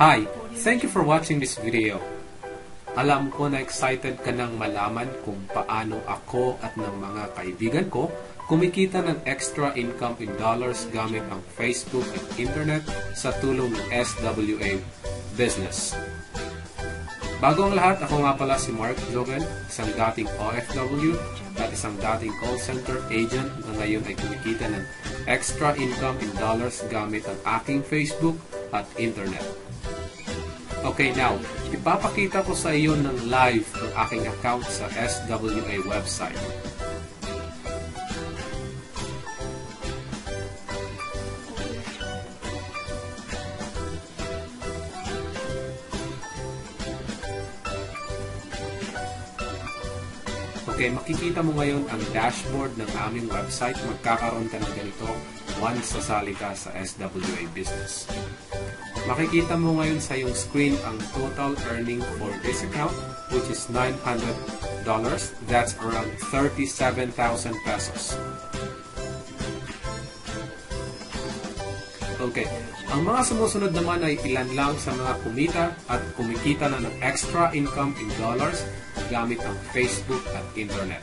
Hi! Thank you for watching this video. Alam ko na excited ka nang malaman kung paano ako at ng mga kaibigan ko kumikita ng extra income in dollars gamit ang Facebook at Internet sa tulong ng SWA Business. Bago ang lahat, ako nga pala si Mark Logan, isang dating OFW at isang dating call center agent na ngayon ay kumikita ng extra income in dollars gamit ang aking Facebook at Internet. Okay, now, ipapakita ko sa iyo ng live ang aking account sa SWA website. Okay, makikita mo ngayon ang dashboard ng aming website. Magkakaroon ka ng ganito once sasali ka sa SWA Business. Makikita mo ngayon sa iyong screen ang total earning for this account which is $900. That's around 37,000 pesos. Okay. Ang mga sumusunod naman ay ilan lang sa mga kumita at kumikita na ng extra income in dollars gamit ang Facebook at Internet.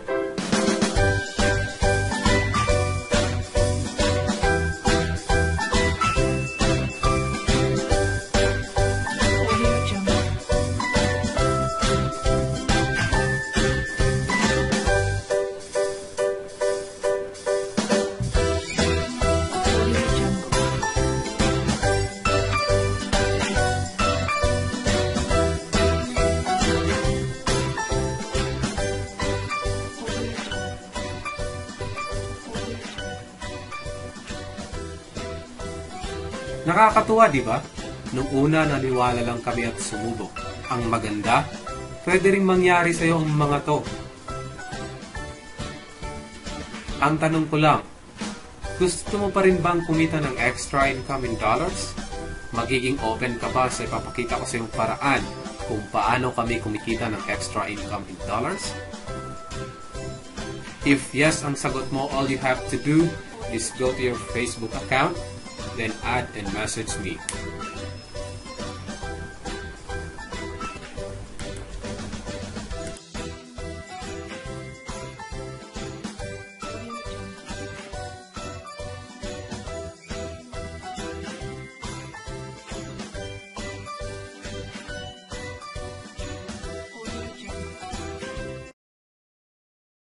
Nakakatuwa, di ba? Nung una, naniwala lang kami at sumubok. Ang maganda, pwede ring mangyari sa iyo ang mga to. Ang tanong ko lang, gusto mo pa rin bang kumita ng extra income in dollars? Magiging open ka ba sa ipapakita ko sa iyong paraan kung paano kami kumikita ng extra income in dollars? If yes ang sagot mo, all you have to do is go to your Facebook account, then add and message me.